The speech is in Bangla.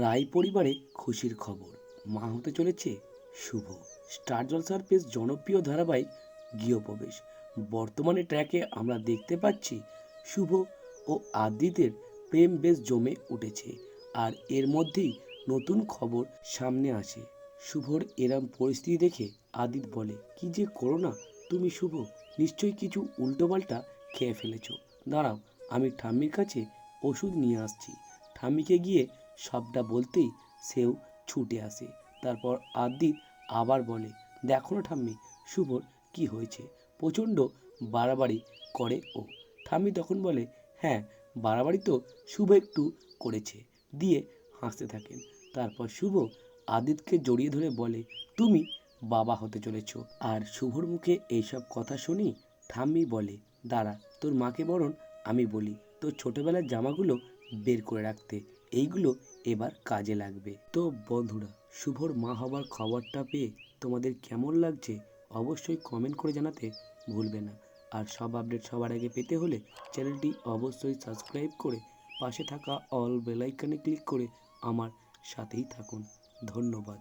রায় পরিবারে খুশির খবর। মা হতে চলেছে শুভ। স্টার জলসার বেশ জনপ্রিয় ধারাবাহিক গৃহপ্রবেশ। বর্তমানে ট্র্যাকে আমরা দেখতে পাচ্ছি শুভ ও আদিতের প্রেম বেশ জমে উঠেছে আর এর মধ্যেই নতুন খবর সামনে আসে। শুভর এরম পরিস্থিতি দেখে আদিত বলে, কি যে করো না, তুমি শুভ, নিশ্চয়ই কিছু উল্টোপাল্টা খেয়ে ফেলেছ। দাঁড়াও, আমি ঠাম্মির কাছে ওষুধ নিয়ে আসছি। ঠাম্মিকে গিয়ে সবটা বলতেই সেও ছুটে আসে। তারপর আদিত আবার বলে, দেখো না ঠাম্মি, শুভর কি হয়েছে? প্রচণ্ড বাড়াবাড়ি করে ও। ঠাম্মি তখন বলে হ্যাঁ বাড়াবাড়ি তো শুভ একটু করেছে, দিয়ে হাসতে থাকেন। তারপর শুভ আদিতকে জড়িয়ে ধরে বলে, তুমি বাবা হতে চলেছ। আর শুভর মুখে এইসব কথা শুনি ঠাম্মি বলে, দাঁড়া, তোর মাকে বরণ আমি বলি, তোর ছোটবেলার জামাগুলো বের করে রাখতে। এইগুলো এবার কাজে লাগবে। তো বন্ধুরা, শুভর মা হবার খবরটা পেয়ে তোমাদের কেমন লাগছে অবশ্যই কমেন্ট করে জানাতে ভুলবে না। আর সব আপডেট সবার আগে পেতে হলে চ্যানেলটি অবশ্যই সাবস্ক্রাইব করে পাশে থাকা অল বেলাইকানে ক্লিক করে আমার সাথেই থাকুন। ধন্যবাদ।